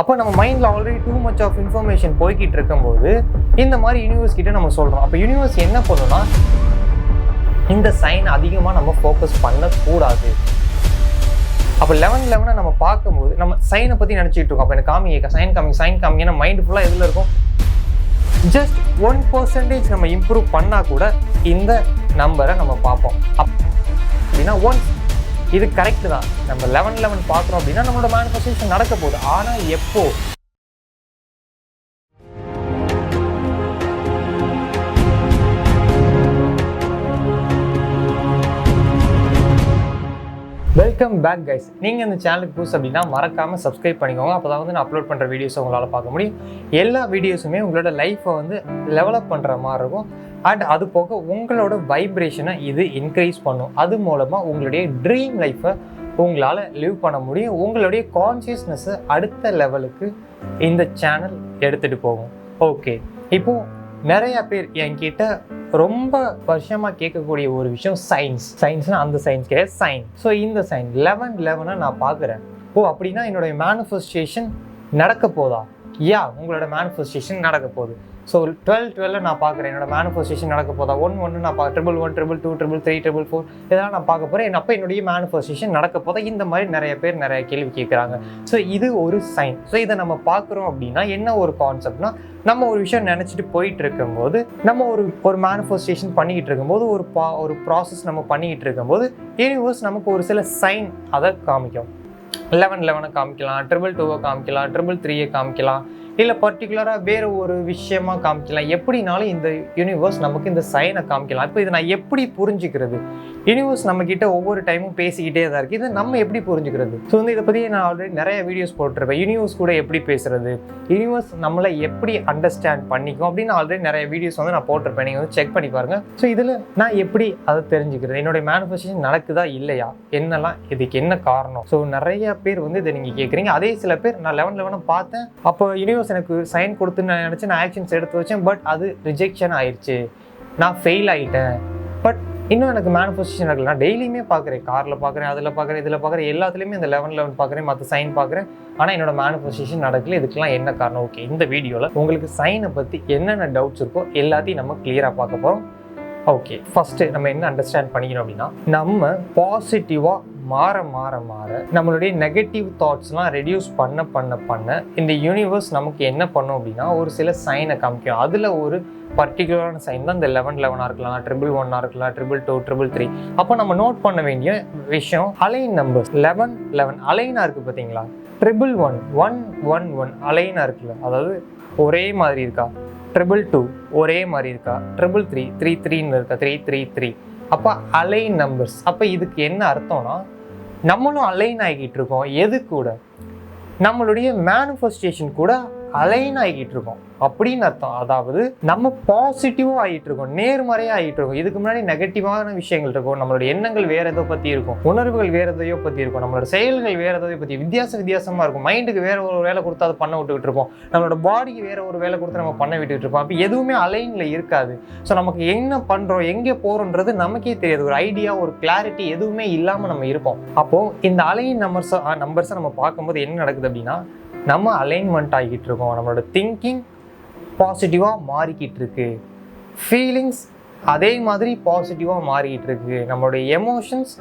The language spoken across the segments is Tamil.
அப்போ நம்ம மைண்டில் already too much of information போய்கிட்டு இருக்கும்போது இந்த மாதிரி யூனிவர்ஸ் கிட்டே நம்ம சொல்கிறோம் அப்போ யூனிவர்ஸ் என்ன பண்ணுன்னா இந்த சைன் அதிகமாக நம்ம ஃபோக்கஸ் பண்ணக்கூடாது. அப்போ லெவன் லெவனை நம்ம பார்க்கும்போது நம்ம சைனை பற்றி நினச்சிட்டு இருக்கோம். அப்போ எனக்கு காமிங்க சைன் காமிங்க சைன் காமிங்க ஏன்னா மைண்டு ஃபுல்லாக எதில் இருக்கும்? ஜஸ்ட் ஒன் பர்சன்டேஜ் நம்ம இம்ப்ரூவ் பண்ணால் கூட இந்த நம்பரை நம்ம பார்ப்போம். அப் அப்படின்னா ஒன்ஸ் இது கரெக்டு தான். நம்ம லெவன் லெவன் பார்க்குறோம் அப்படின்னா நம்மளோட மேனிஃபெஸ்டேஷன் நடக்க போகுது. ஆனால் எப்போது வெல்கம் பேக் கைஸ் நீங்கள் இந்த சேனலுக்கு புதுசு அப்படின்னா மறக்காமல் சப்ஸ்கிரைப் பண்ணிக்கோங்க. அப்போ தான் வந்து நான் அப்லோட் பண்ணுற வீடியோஸை உங்களால் பார்க்க முடியும். எல்லா வீடியோஸுமே உங்களோட லைஃப்பை வந்து லெவலப் பண்ணுற மாதிரி இருக்கும். அண்ட் அது போக உங்களோட வைப்ரேஷனை இது இன்க்ரீஸ் பண்ணும். அது மூலமாக உங்களுடைய ட்ரீம் லைஃப்பை உங்களால் லிவ் பண்ண முடியும். உங்களுடைய கான்சியஸ்னஸை அடுத்த லெவலுக்கு இந்த சேனல் எடுத்துகிட்டு போகும். ஓகே இப்போது நிறைய பேர் என்கிட்ட ரொம்ப வருஷமா கேட்கக்கூடிய ஒரு விஷயம் சயின்ஸ் சயின்ஸ்னா அந்த சயின்ஸ் கிடையாது சைன் ஸோ இந்த சைன் லெவன் லெவனை நான் பார்க்குறேன். ஓ அப்படின்னா என்னுடைய மேனிஃபெஸ்டேஷன் நடக்க போதா? யா உங்களோட மேனிஃபெஸ்டேஷன் நடக்க போகுது. ஸோ டுவெல் டுவெல்ல நான் பார்க்குறேன். என்னோட மேனிஃபெஸ்டேஷன் நடக்க போதா? ஒன் ஒன்று நான் பார்க்க triple one triple two triple three triple four இதெல்லாம் நான் பார்க்க போகிறேன் அப்போ என்னுடைய மேனிஃபெஸ்டேஷன் நடக்க போதா? இந்த மாதிரி நிறைய பேர் நிறைய கேள்வி கேட்குறாங்க. ஸோ இது ஒரு சைன் ஸோ இதை நம்ம பார்க்குறோம் அப்படின்னா என்ன ஒரு கான்செப்ட்னா நம்ம ஒரு விஷயம் நினச்சிட்டு போயிட்டு இருக்கும்போது நம்ம ஒரு ஒரு மேனிஃபெஸ்டேஷன் பண்ணிக்கிட்டு இருக்கும்போது ஒரு பா ஒரு ப்ராசஸ் நம்ம பண்ணிக்கிட்டு இருக்கும்போது யூனிவர்ஸ் நமக்கு ஒரு சில சைன் அதை காமிக்கும். லெவன் லெவனை காமிக்கலாம் ட்ரிபிள் டூவை காமிக்கலாம் ட்ரிபிள் த்ரீயை காமிக்கலாம் இல்லை பர்டிகுலராக வேறு ஒரு விஷயமா காமிக்கலாம். எப்படினாலும் இந்த யூனிவர்ஸ் நமக்கு இந்த சைனை காமிக்கலாம். இப்போ இதை நான் எப்படி புரிஞ்சுக்கிறது? யூனிவர்ஸ் நம்மக்கிட்ட ஒவ்வொரு டைமும் பேசிக்கிட்டே தான் இருக்குது இதை நம்ம எப்படி புரிஞ்சுக்கிறது? ஸோ வந்து இதை பற்றி நான் ஆல்ரெடி நிறைய வீடியோஸ் போட்டிருப்பேன். யூனிவர்ஸ் கூட எப்படி பேசுறது? யூனிவர்ஸ் நம்மளை எப்படி அண்டர்ஸ்டாண்ட் பண்ணிக்கும்? அப்படின்னு ஆல்ரெடி நிறைய வீடியோஸ் வந்து நான் போட்டிருப்பேன். நீங்கள் வந்து செக் பண்ணி பாருங்கள் ஸோ இதில் நான் எப்படி அதை தெரிஞ்சுக்கிறது? என்னுடைய மேனிஃபெஸ்டேஷன் நடக்குதா? இல்லையா? என்னெல்லாம் இதுக்கு என்ன காரணம்? ஸோ நிறைய பேர் வந்து இதை நீங்கள் கேட்குறீங்க அதே சில பேர் நான் லெவன் லெவனும் பார்த்தேன். அப்போ யூனிவர்ஸ் எனக்கு சைன் கொடுத்துன்னு நான் நினச்சி நான் ஆக்ஷன்ஸ் எடுத்து வச்சேன். பட் அது ரிஜெக்ஷன் ஆயிடுச்சு நான் ஃபெயில் ஆகிட்டேன் பட் இன்னும் எனக்கு மேனிஃபெஸ்டேஷன் இருக்குல்ல நான் டெய்லியுமே பார்க்குறேன். காரில் பார்க்குறேன் அதில் பார்க்குறேன் இதில் பார்க்குறேன் எல்லாத்துலேயுமே இந்த லெவன் லெவன் பார்க்குறேன் மற்ற சைன் பார்க்குறேன். ஆனால் என்னோட மேனிஃபெஸ்டேஷன் நடக்கல. இதுக்கெல்லாம் என்ன காரணம்? ஓகே இந்த வீடியோவில் உங்களுக்கு சைனை பற்றி என்னென்ன டவுட்ஸ் இருக்கோ எல்லாத்தையும் நம்ம கிளியராக பார்க்க போகிறோம் ஓகே ஃபஸ்ட்டு நம்ம என்ன அண்டர்ஸ்டாண்ட் பண்ணிக்கணும் அப்படின்னா நம்ம பாசிட்டிவாக மாற மாற மாற நம்மளுடைய நெகட்டிவ் தாட்ஸ்லாம் ரெடியூஸ் பண்ண பண்ண பண்ண இந்த யூனிவர்ஸ் நமக்கு என்ன பண்ணும் அப்படின்னா ஒரு சில சைனை காமிக்கும். அதில் ஒரு பர்டிகுலரான சைன் தான் இந்த லெவன் லெவனாக இருக்கலாம் ட்ரிபிள் ஒன்னாக இருக்கலாம் ட்ரிபிள் டூ ட்ரிபிள் த்ரீ அப்போ நம்ம நோட் பண்ண வேண்டிய விஷயம் அலைன் நம்பர்ஸ் லெவன் லெவன் அலைனாக இருக்குது பார்த்தீங்களா? Triple one one one one அலைனாக இருக்குல்ல? அதாவது ஒரே மாதிரி இருக்கா? ட்ரிபிள் டூ ஒரே மாதிரி இருக்கா? ட்ரிபிள் த்ரீ த்ரீ த்ரீன்னு இருக்கா? த்ரீ த்ரீ த்ரீ அப்போ அலைன் நம்பர்ஸ் அப்போ இதுக்கு என்ன அர்த்தம்னா நம்மளும் அலைன் ஆகிக்கிட்டு இருக்கோம். எது கூட? நம்மளுடைய மேனிஃபெஸ்டேஷன் கூட அலைன் ஆகிட்டு இருக்கோம். அப்படின்னு அர்த்தம். அதாவது நம்ம பாசிட்டிவாக ஆகிட்டு இருக்கோம். நேர்மறையாக ஆகிட்டு இருக்கோம். இதுக்கு முன்னாடி நெகட்டிவான விஷயங்கள் இருக்கும். நம்மளோட எண்ணங்கள் வேற எதோ பற்றி இருக்கும். உணர்வுகள் வேற எதையோ பற்றி இருக்கும். நம்மளோட செயல்கள் வேற எதையோ பற்றி வித்தியாச வித்தியாசமாக இருக்கும். மைண்டுக்கு வேற ஒரு வேலை கொடுத்து அதை பண்ண விட்டுக்கிட்டு இருப்போம். நம்மளோட பாடிக்கு வேற ஒரு வேலை கொடுத்து நம்ம பண்ண விட்டுக்கிட்டு இருப்போம். அப்போ எதுவுமே அலைனில் இருக்காது. ஸோ நமக்கு என்ன பண்ணுறோம் எங்கே போகிறோன்றது நமக்கே தெரியாது. ஒரு ஐடியா ஒரு கிளாரிட்டி எதுவுமே இல்லாமல் நம்ம இருப்போம். அப்போது இந்த அலைன் நம்பர்ஸை நம்பர்ஸை நம்ம பார்க்கும்போது என்ன நடக்குது அப்படின்னா நம்ம அலைன்மெண்ட் ஆகிட்டு இருக்கோம். நம்மளோட திங்கிங் பாசிட்டிவாக மாறிக்கிட்டு இருக்கு ஃபீலிங்ஸ் அதே மாதிரி பாசிட்டிவாக மாறிக்கிட்டு இருக்கு நம்மளுடைய எமோஷன்ஸ்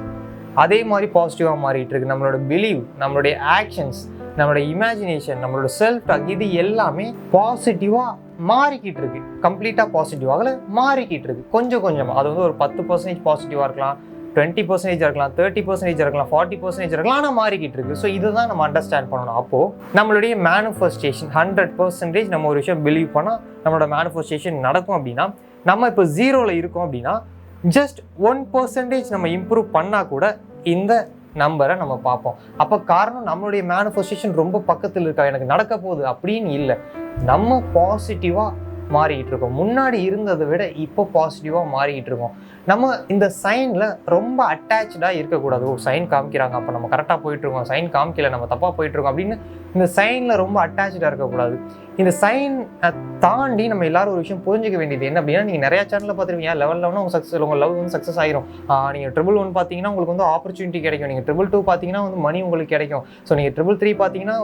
அதே மாதிரி பாசிட்டிவாக மாறிக்கிட்டு இருக்கு நம்மளோட பிலீவ் நம்மளுடைய ஆக்ஷன்ஸ் நம்மளோட இமேஜினேஷன் நம்மளோட செல்ஃப் டாக் இது எல்லாமே பாசிட்டிவாக மாறிக்கிட்டு இருக்கு கம்ப்ளீட்டாக பாசிட்டிவாகல மாறிக்கிட்டு இருக்கு கொஞ்சம். கொஞ்சமாக அது வந்து ஒரு பத்து பர்சன்டேஜ் பாசிட்டிவாக இருக்கலாம். டுவெண்ட்டி பர்சன்டேஜ் இருக்கலாம் தேர்ட்டி பர்சன்டேஜ் இருக்கலாம் ஃபார்ட்டி பர்சன்டேஜ் இருக்கலாம் ஆனால் மாறிக்கிட்டு இருக்கு. ஸோ இதுதான் நம்ம அண்டர்ஸ்டாண்ட் பண்ணணும். அப்போது நம்மளுடைய மேனுஃபெஸ்டேஷன் ஹண்ட்ரட் பர்சன்டேஜ் நம்ம ஒரு விஷயம் பிலீவ் பண்ணால் நம்மளோட மேனுஃபெஸ்டேஷன் நடக்கும் அப்படின்னா நம்ம இப்போ ஜீரோவில் இருக்கோம் அப்படின்னா ஜஸ்ட் ஒன் பர்சன்டேஜ் நம்ம இம்ப்ரூவ் பண்ணால் கூட இந்த நம்பரை நம்ம பார்ப்போம். அப்போ காரணம் நம்மளுடைய மேனுஃபெஸ்டேஷன் ரொம்ப பக்கத்தில் இருக்கா எனக்கு நடக்க போகுது அப்படின்னு இல்லை. நம்ம பாசிட்டிவாக மாறிக்கிட்டு இருக்கோம் முன்னாடி இருந்ததை விட இப்போ பாசிட்டிவாக மாறிக்கிட்டு இருக்கோம் நம்ம இந்த சைனில் ரொம்ப அட்டாச்சாக இருக்கக்கூடாது. ஓ சைன் காமிக்கிறாங்க. அப்போ நம்ம கரெக்டாக போயிட்டுருக்கோம். சைன் காமிக்கல. நம்ம தப்பாக போயிட்டுருக்கோம் அப்படின்னு இந்த சைனில் ரொம்ப அட்டாச்சாக இருக்கக்கூடாது. இந்த சைன் தாண்டி நம்ம எல்லாரும் ஒரு விஷயம் புரிஞ்சுக்க வேண்டியது என்ன அப்படின்னா நீங்கள் நிறையா சேனலில் பார்த்துருவீங்க லெவல் லெவனா உங்கள் சக்ஸஸ் உங்கள் லவ் வந்து சக்ஸஸ் ஆயிரும். நீங்கள் ட்ரிபிள் ஒன் பார்த்தீங்கன்னா உங்களுக்கு வந்து ஆப்பர்ச்சுனிட்டி கிடைக்கும். நீங்கள் ட்ரிபிள் டூ பார்த்தீங்கன்னா வந்து மணி உங்களுக்கு கிடைக்கும். ஸோ நீங்கள் ட்ரிபிள் த்ரீ பார்த்தீங்கன்னா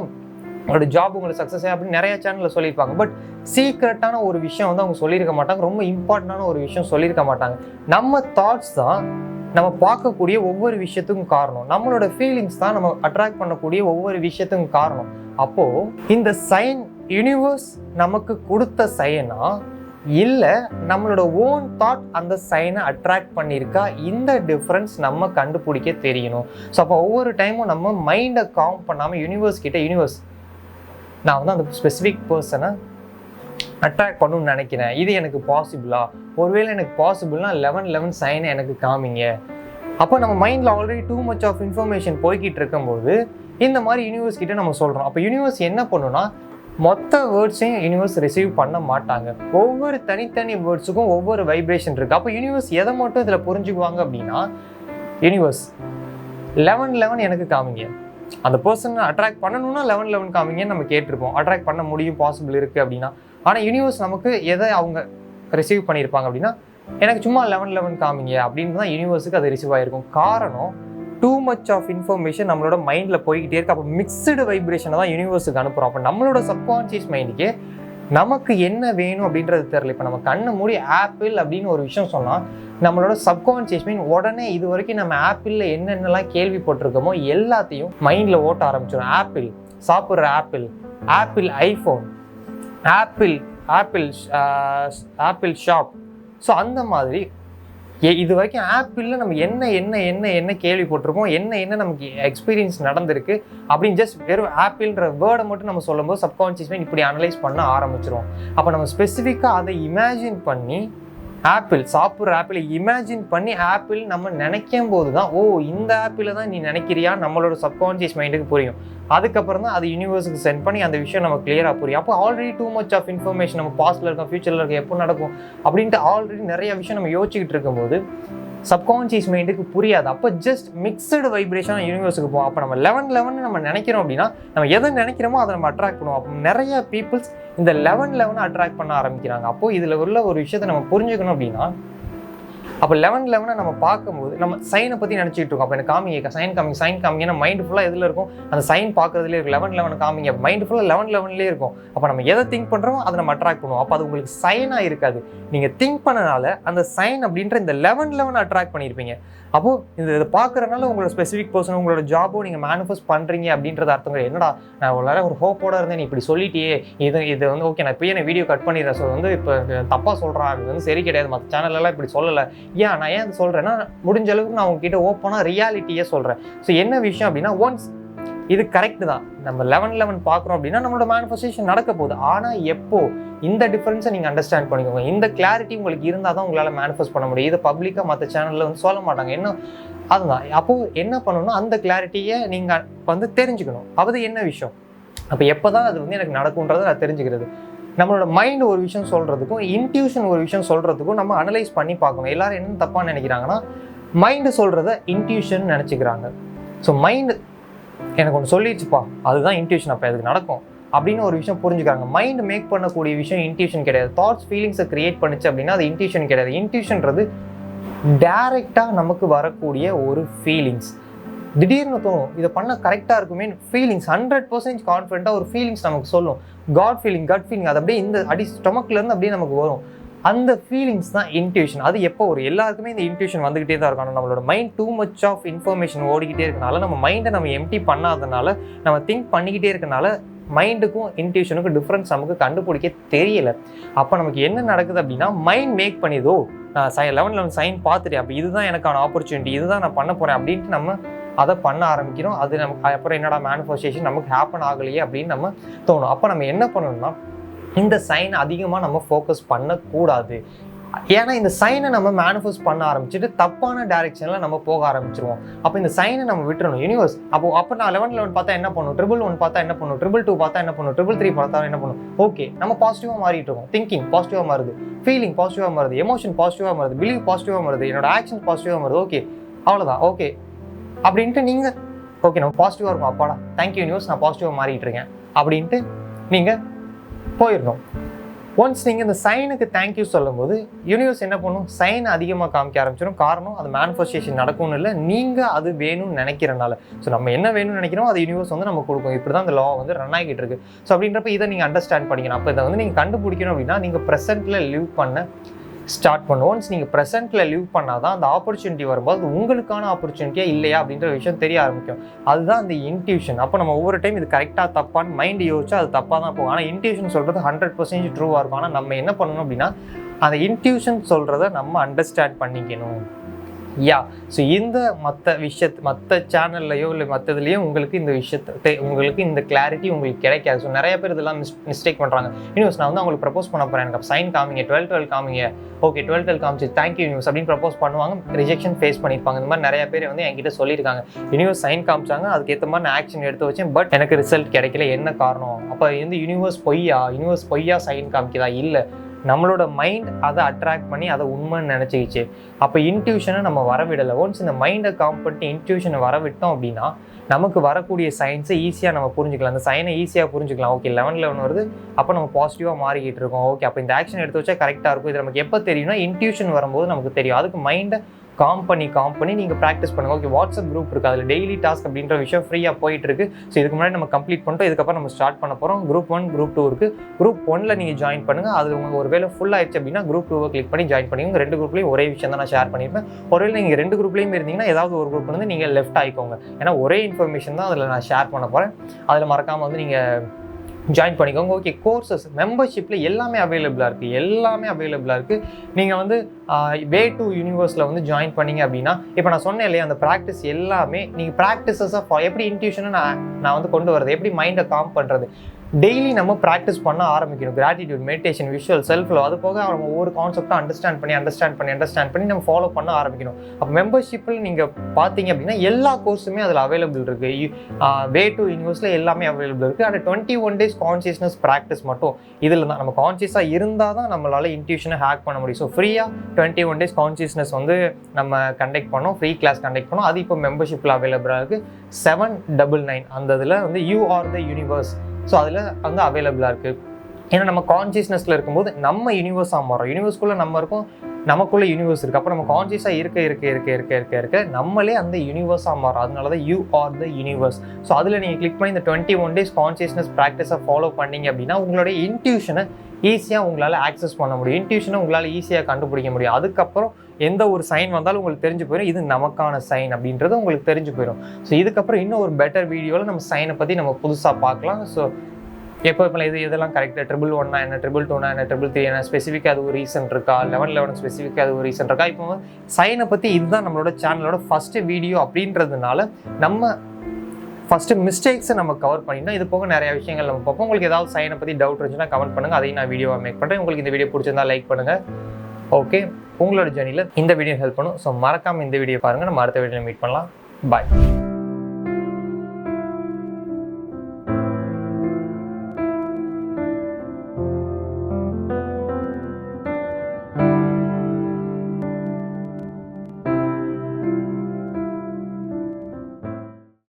உங்களோட ஜாப் உங்களுக்கு சக்ஸஸ் அப்படின்னு நிறைய சேனலில் சொல்லியிருப்பாங்க. பட் சீக்ரெட்டான ஒரு விஷயம் வந்து அவங்க சொல்லியிருக்க மாட்டாங்க. ரொம்ப இம்பார்ட்டண்டான ஒரு விஷயம் சொல்லியிருக்க மாட்டாங்க. நம்ம தாட்ஸ் தான் நம்ம பார்க்கக்கூடிய ஒவ்வொரு விஷயத்துக்கும் காரணம். நம்மளோட ஃபீலிங்ஸ் தான் நம்ம அட்ராக்ட் பண்ணக்கூடிய ஒவ்வொரு விஷயத்துக்கும் காரணம். அப்போது இந்த சைன் யூனிவர்ஸ் நமக்கு கொடுத்த சைனா இல்லை நம்மளோட ஓன் தாட் அந்த சைனை அட்ராக்ட் பண்ணியிருக்கா? இந்த டிஃப்ரென்ஸ் நம்ம கண்டுபிடிக்க தெரியணும். ஸோ அப்போ ஒவ்வொரு டைமும் நம்ம மைண்டை காம் பண்ணாமல் யூனிவர்ஸ் கிட்ட யூனிவர்ஸ் நான் வந்து அந்த ஸ்பெசிஃபிக் பர்சனை அட்ராக்ட் பண்ணணும்னு நினைக்கிறேன். இது எனக்கு பாசிபிளா ஒருவேளை எனக்கு பாசிபிள்னா லெவன் லெவன் சைனை எனக்கு காமிங்க. அப்போ நம்ம மைண்டில் already too much of information போய்கிட்டு இருக்கும்போது இந்த மாதிரி யூனிவர்ஸ் கிட்ட நம்ம சொல்கிறோம் அப்போ யூனிவர்ஸ் என்ன பண்ணுன்னா மொத்த வேர்ட்ஸையும் யூனிவர்ஸ் ரிசீவ் பண்ண மாட்டாங்க. ஒவ்வொரு தனித்தனி வேர்ட்ஸுக்கும் ஒவ்வொரு வைப்ரேஷன் இருக்குது அப்போ யூனிவர்ஸ் எதை மட்டும் இதில் புரிஞ்சுக்குவாங்க அப்படின்னா யூனிவர்ஸ் லெவன் லெவன் எனக்கு காமிங்க. அந்த பர்சனை அட்ராக்ட் பண்ணணும்னா லெவன் லெவன் காமிங்கன்னு நம்ம கேட்டிருப்போம். அட்ராக்ட் பண்ண முடியும் பாசிபிள் இருக்குது அப்படின்னா. ஆனால் யூனிவர்ஸ் நமக்கு எதை அவங்க ரிசீவ் பண்ணியிருப்பாங்க அப்படின்னா எனக்கு சும்மா லெவன் லெவன் காமிங்க அப்படின்னு தான் யூனிவர்ஸுக்கு அது ரிசீவ் ஆகிருக்கும் காரணம் டூ மச் ஆஃப் இன்ஃபர்மேஷன் நம்மளோட மைண்டில் போய்கிட்டே இருக்கு. அப்போ மிக்சடு வைப்ரேஷனை தான் யூனிவர்ஸுக்கு அனுப்புகிறோம் அப்போ நம்மளோட சப்கான்ஷியஸ் மைண்டுக்கு நமக்கு என்ன வேணும் அப்படின்றது தெரியல. இப்போ நம்ம கண்ணை மூடி ஆப்பிள் அப்படின்னு ஒரு விஷயம் சொன்னால் நம்மளோட சப்கான்ஷியஸ் மீன் உடனே இது வரைக்கும் நம்ம ஆப்பிளில் என்னென்னலாம் கேள்விப்பட்டிருக்கோமோ எல்லாத்தையும் மைண்டில் ஓட்ட ஆரம்பிச்சிடும் ஆப்பிள் சாப்பிட்ற apple apple iPhone apple apple apple shop. So அந்த மாதிரி இது வரைக்கும் ஆப்பிளில் நம்ம என்ன என்ன என்ன என்ன கேள்விப்பட்டிருக்கோம் என்ன என்ன நமக்கு எக்ஸ்பீரியன்ஸ் நடந்திருக்கு? அப்படின்னு ஜஸ்ட் வெறும் ஆப்பிள்ன்ற வேர்டை மட்டும் நம்ம சொல்லும்போது சப்கான்ஷியஸ் மைண்ட் இப்படி அனலைஸ் பண்ண ஆரம்பிச்சிருவோம். அப்போ நம்ம ஸ்பெசிஃபிக்காக அதை இமேஜின் பண்ணி ஆப்பிள் சாப்பிட்ற ஆப்பிளை இமேஜின் பண்ணி ஆப்பிள் நம்ம நினைக்கும் போது தான் ஓ இந்த ஆப்பிளை தான் நீ நினைக்கிறியா? நம்மளோட சப்கான்ஷியஸ் மைண்டுக்கு புரியும். அதுக்கப்புறம் தான் அது யூனிவர்ஸுக்கு சென்ட் பண்ணி அந்த விஷயம் நம்ம கிளியராக புரியும். அப்போ already too much of information நம்ம பாஸ்ட்ல இருக்கோம் ஃபியூச்சரில் இருக்க எப்போ நடக்கும் அப்படின்ட்டு ஆல்ரெடி நிறைய விஷயம் நம்ம யோசிச்சுக்கிட்டு இருக்கும்போது சப்கான்ஷியஸ் மைண்டுக்கு புரியாது. அப்போ ஜஸ்ட் மிக்சடு வைப்ரேஷன் யூனிவர்ஸுக்கு போகும் அப்போ நம்ம லெவன் லெவன் நம்ம நினைக்கிறோம் அப்படின்னா நம்ம எதை நினைக்கிறோமோ அதை நம்ம அட்ராக்ட் பண்ணுவோம். அப்போ நிறைய பீப்புள்ஸ் இந்த லெவன் லெவனை அட்ராக்ட் பண்ண ஆரம்பிக்கிறாங்க. அப்போ இதில் உள்ள ஒரு விஷயத்தை நம்ம புரிஞ்சுக்கணும் அப்படின்னா அப்போ லெவன் லெவனை நம்ம பார்க்கும்போது நம்ம சைனை பற்றி நினச்சிட்டு இருக்கோம். அப்போ எனக்கு காமிங்க சைன் காமிங்க சைன் காமிங்கன்னா மைண்ட் ஃபுல்லாக எதில் இருக்கும்? அந்த சைன் பார்க்கறதுலேயே இருக்கும். லெவன் லெவன் காமிங்க. மைண்ட் ஃபுல்லாக லெவன் லெவன்லேயே இருக்கும். அப்போ நம்ம எதை திங்க் பண்ணுறோமோ அதை நம்ம அட்ராக்ட் பண்ணுவோம். அப்போ அது உங்களுக்கு சைனாக இருக்காது. நீங்கள் திங்க் பண்ணனால அந்த சைன் அப்படின்ற இந்த லெவன் லெவன் அட்ராக்ட் பண்ணியிருப்பீங்க. அப்போது இந்த இதை பார்க்குறனால உங்களோட ஸ்பெசிஃபிக் பர்சன் உங்களோட ஜாபோ நீங்கள் மேனிஃபெஸ்ட் பண்ணுறீங்க அப்படின்றது அர்த்தம் கிடையாது. என்னடா நான் ஒரு ஒரு ஹோப்போட இருந்தேன். நீ இப்படி சொல்லிட்டியே. இது இது வந்து ஓகே நான் இப்போயே நான் வீடியோ கட் பண்ணிடுறேன். ஸோ வந்து இப்போ தப்பாக சொல்கிறான் அது வந்து சரி கிடையாது. மற்ற சேனல்லலாம் இப்படி சொல்லலை. ஏன் நான் ஏன் சொல்கிறேன்னா முடிஞ்ச அளவுக்கு நான் உங்ககிட்ட ஓப்பனாக ரியாலிட்டியே சொல்கிறேன் ஸோ என்ன விஷயம் அப்படின்னா ஒன்ஸ் இது கரெக்ட் தான். நம்ம லெவன் லெவன் பார்க்குறோம் அப்படின்னா நம்மளோட மேனிஃபெஸ்டேஷன் நடக்க போகுது. ஆனால் எப்போ? இந்த டிஃப்ரென்ஸை நீங்கள் அண்டர்ஸ்டாண்ட் பண்ணிக்கோங்க. இந்த கிளாரிட்டி உங்களுக்கு இருந்தால் தான் உங்களால் மேனிஃபெஸ்ட் பண்ண முடியும். இதை பப்ளிக்காக மற்ற சேனலில் வந்து சொல்ல மாட்டாங்க. என்ன? அதுதான். அப்போது என்ன பண்ணணும்னா அந்த கிளாரிட்டியை நீங்கள் வந்து தெரிஞ்சுக்கணும். அது என்ன விஷயம்? அப்போ எப்போ தான் அது வந்து எனக்கு நடக்கும்ன்றதை நான் தெரிஞ்சுக்கிறது. நம்மளோட மைண்ட் ஒரு விஷயம் சொல்கிறதுக்கும் இன்ட்யூஷன் ஒரு விஷயம் சொல்கிறதுக்கும் நம்ம அனலைஸ் பண்ணி பார்க்கணும். எல்லாரும் என்ன தப்பாக நினைக்கிறாங்கன்னா மைண்டு சொல்கிறத இன்ட்யூஷன் நினச்சிக்கிறாங்க. ஸோ மைண்டு எனக்கு ஒன்று சொல்லிடுச்சுப்பா அதுதான் இன்ட்யூஷன் அப்போ அதுக்கு நடக்கும்? அப்படின்னு ஒரு விஷயம் புரிஞ்சுக்கிறாங்க. மைண்ட் மேக் பண்ணக்கூடிய விஷயம் இன்ட்யூஷன் கிடையாது. தாட்ஸ் ஃபீலிங்ஸை க்ரியேட் பண்ணுச்சு அப்படின்னா அது இன்ட்யூஷன் கிடையாது. இன்ட்யூஷன்றது டைரெக்டாக நமக்கு வரக்கூடிய ஒரு ஃபீலிங்ஸ் திடீர்னு தோணும். இதை பண்ண கரெக்டாக இருக்குமே ஃபீலிங்ஸ் ஹண்ட்ரட் பர்சன்ட் கான்ஃபிடென்ட்டாக ஒரு ஃபீலிங்ஸ் நமக்கு சொல்லும். காட் ஃபீலிங் கட் ஃபீலிங் அது அப்படியே இந்த அடி ஸ்டொமக்லேருந்து அப்படியே நமக்கு வரும். அந்த ஃபீலிங்ஸ் தான் இன்ட்யூஷன் அது எப்போ ஒரு எல்லாருக்குமே இந்த இன்ட்யூஷன் வந்துகிட்டே தான் இருக்கணும் நம்மளோட mind too much of information ஓடிக்கிட்டே இருக்கனால நம்ம மைண்டை நம்ம எம்டி பண்ணாதனால நம்ம திங்க் பண்ணிக்கிட்டே இருக்கனால மைண்டுக்கும் இன்ட்யூஷனுக்கும் டிஃப்ரென்ஸ் நமக்கு கண்டுபிடிக்க தெரியல. அப்போ நமக்கு என்ன நடக்குது அப்படின்னா மைண்ட் மேக் பண்ணிதோ நான் சை லெவன் லெவன் சைன் பார்த்துட்டேன். அப்போ இதுதான் எனக்கான ஆப்பர்ச்சுனிட்டி இதுதான் நான் பண்ண போகிறேன் அப்படின்ட்டு நம்ம அதை பண்ண ஆரம்பிக்கிறோம். அது நமக்கு அப்புறம் என்னடா மேனிஃபெஸ்டேஷன் நமக்கு ஹேப்பன் ஆகலையே அப்படின்னு நம்ம தோணும். அப்போ நம்ம என்ன பண்ணணும்னா இந்த சைன் அதிகமாக நம்ம ஃபோக்கஸ் பண்ணக்கூடாது. ஏன்னா இந்த சைனை நம்ம மேனிஃபெஸ்ட் பண்ண ஆரம்பிச்சுட்டு தப்பான டைரெக்ஷனில் நம்ம போக ஆரம்பிச்சிருவோம். அப்போ இந்த சைனை நம்ம விட்டுறணும். யூனிவர்ஸ் அப்போ அப்போ நான் லெவன் லெவன் பார்த்தா என்ன பண்ணும்? ட்ரிபிள் ஒன் பார்த்தா என்ன பண்ணும்? ட்ரிபிள் டூ பார்த்தா என்ன பண்ணும்? ட்ரிபிள் த்ரீ பார்த்தா என்ன பண்ணும்? ஓகே நம்ம பாசிட்டிவாக மாறிட்டு இருக்கோம். திங்கிங் பாசிட்டிவாக மாறுது. ஃபீலிங் பாசிட்டிவாக மாறுது. எமோஷன் பாசிட்டிவாக மாறுது. பிலீவ் பாசிட்டிவாக மாறுது. என்னோட ஆக்ஷன் பாசிட்டிவாக மாறுது. ஓகே அவ்வளோதான் ஓகே அப்படின்ட்டு நீங்கள் ஓகே நம்ம பாசிட்டிவாக இருக்கும் அப்பாடா. தேங்க்யூ யூனிவர்ஸ் நான் பாசிட்டிவாக மாறிட்டு இருக்கேன். அப்படின்ட்டு நீங்கள் போயிடணும். ஒன்ஸ் நீங்கள் இந்த சைனுக்கு தேங்க்யூ சொல்லும்போது யூனிவர்ஸ் என்ன பண்ணும்? சைன் அதிகமாக காமிக்க ஆரம்பிச்சிடும் காரணம் அது மேனிஃபெஸ்டேஷன் நடக்கும்னு இல்லை நீங்கள் அது வேணும்னு நினைக்கிறனால. ஸோ நம்ம என்ன வேணும்னு நினைக்கிறோம் அது யூனிவர்ஸ் வந்து நம்ம கொடுக்கும். இப்படி தான் அந்த லா வந்து ரன் ஆகிட்டு இருக்கு. ஸோ அப்படின்றப்ப இதை நீங்கள் அண்டர்ஸ்டாண்ட் பண்ணிக்கணும். அப்போ இதை வந்து நீங்கள் கண்டுபிடிக்கணும் அப்படின்னா நீங்கள் ப்ரெசென்ட்டில் லிவ் பண்ண ஸ்டார்ட் பண்ணும் ஒன்ஸ் நீங்கள் ப்ரெசென்ட்டில் லிவ் பண்ணால் தான் அந்த ஆப்பர்ச்சுனிட்டி வரும்போது உங்களுக்கான ஆப்பர்ச்சுனிட்டியாக இல்லையா அப்படின்ற விஷயம் தெரிய ஆரம்பிக்கும். அதுதான் அந்த இன்ட்யூஷன் அப்போ நம்ம ஒவ்வொரு டைம் இது கரெக்டாக தப்பான்னு மைண்ட் யோசிச்சா அது தப்பாக தான் போகும். ஆனால் இன்ட்யூஷன் சொல்கிறது ஹண்ட்ரட் பர்சன்டேஜ் ட்ரூவாக இருக்கும். ஆனால் நம்ம என்ன பண்ணணும் அப்படின்னா அந்த இன்ட்யூஷன் சொல்கிறத நம்ம அண்டர்ஸ்டாண்ட் பண்ணிக்கணும். யா ஸோ இந்த மற்ற விஷயத்து மற்ற சேனல்லையோ இல்லை மற்றதுலையோ உங்களுக்கு இந்த விஷயத்தை உங்களுக்கு இந்த கிளாரிட்டி உங்களுக்கு கிடைக்காது. ஸோ நிறைய பேர் இதெல்லாம் மிஸ் மிஸ்டேக் பண்ணுறாங்க யூனிவர்ஸ் நான் வந்து அவங்களுக்கு ப்ரப்போஸ் பண்ண போகிறேன் எனக்கு சைன் காமிங்க டுவெல் டுவெல் காமிங்க. ஓகே டுவெல் டுவெல் காமிச்சு தேங்க்யூ யூனிவர்ஸ் அப்படின்னு ப்ரப்போஸ் பண்ணுவாங்க. ரிஜெக்ஷன் ஃபேஸ் பண்ணியிருப்பாங்க இந்த மாதிரி நிறைய பேர் வந்து என்கிட்ட சொல்லியிருக்காங்க. யூனிவர்ஸ் சைன் காமிச்சாங்க. அதுக்கேற்ற மாதிரி நான் ஆக்ஷன் எடுத்து வச்சேன். பட் எனக்கு ரிசல்ட் கிடைக்கல. என்ன காரணம்? அப்போ வந்து யூனிவர்ஸ் பொய்யா? யூனிவர்ஸ் பொய்யா சைன் காமிக்குதா? இல்லை. நம்மளோட மைண்ட் அதை அட்ராக்ட் பண்ணி அதை உண்மைன்னு நினச்சிக்கிச்சு. அப்போ இன்ட்யூஷனை நம்ம வரவிடலை. ஒன்ஸ் இந்த மைண்டை காம் பண்ணி இன்ட்யூஷனை வரவிட்டோம் அப்படின்னா நமக்கு வரக்கூடிய சயின்ஸை ஈஸியாக நம்ம புரிஞ்சுக்கலாம். அந்த சைனை ஈஸியாக புரிஞ்சுக்கலாம். ஓகே லெவன் லெவன் வருது. அப்போ நம்ம பாசிட்டிவாக மாறிக்கிட்டு இருக்கோம். ஓகே அப்போ இந்த ஆக்ஷன் எடுத்து வச்சா கரெக்டாக இருக்கும். இது நமக்கு எப்போ தெரியும்னா இன்ட்யூஷன் வரும்போது நமக்கு தெரியும். அதுக்கு மைண்டை காம் பண்ணி காம் பண்ணி நீங்கள் ப்ராக்டிஸ் பண்ணுங்கள் ஓகே வாட்ஸ்அப் குரூப் இருக்குது அதில் டெய்லி டாஸ்க் அப்படின்ற விஷயம் ஃப்ரீயாக போயிட்டுருக்கு. ஸோ இதுக்கு முன்னாடி நம்ம கம்ப்ளீட் பண்ணிட்டோம். இதுக்கப்புறம் நம்ம ஸ்டார்ட் பண்ண போகிறோம் குரூப் ஒன் குரூப் டூ இருக்குது குரூப் ஒன்ல நீங்கள் ஜாயின் பண்ணுங்கள் அது உங்களுக்கு ஒரு வேலை ஃபுல் ஆயிடுச்சு அப்படின்னா குரூப் டூவை கிளிக் பண்ணி ஜாயின் பண்ணிங்க ரெண்டு குரூப்லேயும் ஒரே விஷயம் தான் நான் ஷேர் பண்ணியிருப்பேன். ஒருவேளை நீங்கள் ரெண்டு குரூப்லேயும் இருந்தீங்கன்னா ஏதாவது ஒரு குரூப் வந்து நீங்கள் லெஃப்ட் ஆகிக்கோங்க ஏன்னா ஒரே இன்ஃபர்மேஷன் தான் அதில் நான் ஷேர் பண்ண போகிறேன் அதில் மறக்காமல் வந்து நீங்கள் ஜாயின் பண்ணிக்கோங்க. ஓகே கோர்சஸ் மெம்பர்ஷிப்பில் எல்லாமே அவைலபிளாக இருக்குது எல்லாமே அவைலபிளாக இருக்குது நீங்கள் வந்து வே டு யூனிவர்ஸில் வந்து ஜாயின் பண்ணீங்க அப்படின்னா இப்போ நான் சொன்னேன் இல்லையா அந்த ப்ராக்டிஸ் எல்லாமே நீங்கள் ப்ராக்டிசஸாக எப்படி இன்ட்யூஷனை நான் நான் வந்து கொண்டு வரது எப்படி மைண்டை காம் பண்ணுறது டெய்லி நம்ம ப்ராக்டிஸ் பண்ண ஆரம்பிக்கணும். கிராட்டிடியூட் மெடிடேஷன் விஷுவல் செல்ஃபில் அது போக நம்ம ஒவ்வொரு கான்செப்டும் அண்டர்ஸ்டாண்ட் பண்ணி அண்டர்ஸ்டாண்ட் பண்ணி அண்டர்ஸ்டாண்ட் பண்ணி நம்ம ஃபாலோ பண்ண ஆரம்பிக்கணும். அப்போ மெம்பர்ஷிப்பில் நீங்கள் பார்த்தீங்க அப்படின்னா எல்லா கோர்ஸுமே அதில் அவைலபிள் இருக்குது வே டு யூனிவர்ஸில் எல்லாமே அவைலபிள் இருக்குது and twenty one days consciousness practice மட்டும் இதில் தான். நம்ம கான்சியஸாக இருந்தால் தான் நம்மளால் இன்ட்யூஷனை ஹேக் பண்ண முடியும். ஸோ ஃப்ரீயாக டுவெண்ட்டி ஒன் டேஸ் கான்சியஸ்னஸ் வந்து நம்ம கண்டக்ட் பண்ணோம். ஃப்ரீ கிளாஸ் கண்டக்ட் பண்ணோம். அது இப்போ மெம்பர்ஷிப்பில் அவைலபிளாக இருக்குது செவன் டபுள் நைன் அந்த இதில் வந்து you are the universe so அதில் வந்து அவைலபிளாக இருக்குது ஏன்னா நம்ம கான்சியஸ்னஸில் இருக்கும்போது நம்ம யூனிவர்ஸாக மாறோம். யூனிவர்ஸ்குள்ளே நம்ம இருக்கும் நமக்குள்ளே யூனிவர்ஸ் இருக்குது அப்போ நம்ம கான்சியஸாக இருக்க இருக்க இருக்க இருக்க இருக்க இருக்க நம்மளே அந்த யூனிவர்ஸாக மாறும். அதனால தான் you are the universe so அதில் நீங்கள் கிளிக் பண்ணி இந்த டுவெண்ட்டி ஒன் டேஸ் கான்சியஸ்னஸ் ப்ராக்டிஸை ஃபாலோ பண்ணிங்க அப்படின்னா உங்களுடைய இன்ட்யூஷனை ஈஸியாக உங்களால் ஆக்சஸ் பண்ண முடியும். இன்ட்யூஷனை உங்களால் ஈஸியாக கண்டுபிடிக்க முடியும். அதுக்கப்புறம் எந்த ஒரு சைன் வந்தாலும் உங்களுக்கு தெரிஞ்சு போயிடும் இது நமக்கான சைன் அப்படின்றது உங்களுக்கு தெரிஞ்சு போயிடும் ஸோ இதுக்கப்புறம் இன்னும் ஒரு பெட்டர் வீடியோவில் நம்ம சைனை பற்றி நம்ம புதுசாக பார்க்கலாம். ஸோ எப்போ இப்போ இது இதெல்லாம் கரெக்டாக ட்ரிபிள் ஒன்னா என்ன? ட்ரிபிள் டூனா என்ன? ட்ரிபிள் த்ரீ என்ன? ஸ்பெசிஃபிக்காக அது ஒரு ரீசன் இருக்கா? லெவன் லெவன் ஸ்பெசிஃபிக்காக அது ஒரு ரீசன் இருக்கா? இப்போ சைனை பற்றி இதுதான் நம்மளோட சேனலோட ஃபஸ்ட்டு வீடியோ அப்படின்றதுனால நம்ம ஃபஸ்ட்டு மிஸ்டேக்ஸை நம்ம கவர் பண்ணிட்டோம். இது போக நிறைய விஷயங்கள் நம்ம பார்ப்போம். உங்களுக்கு ஏதாவது சைனை பற்றி டவுட் இருந்துச்சுன்னா கமெண்ட் பண்ணுங்கள் அதையும் நான் வீடியோவாக மேக் பண்ணுறேன் உங்களுக்கு இந்த வீடியோ பிடிச்சிருந்தா லைக் பண்ணுங்கள் ஓகே உங்களோட ஜேர்னியில் இந்த வீடியோ ஹெல்ப் பண்ணும். ஸோ மறக்காமல் இந்த வீடியோ பாருங்கள் நம்ம அடுத்த வீடியோவில் மீட் பண்ணலாம். பாய்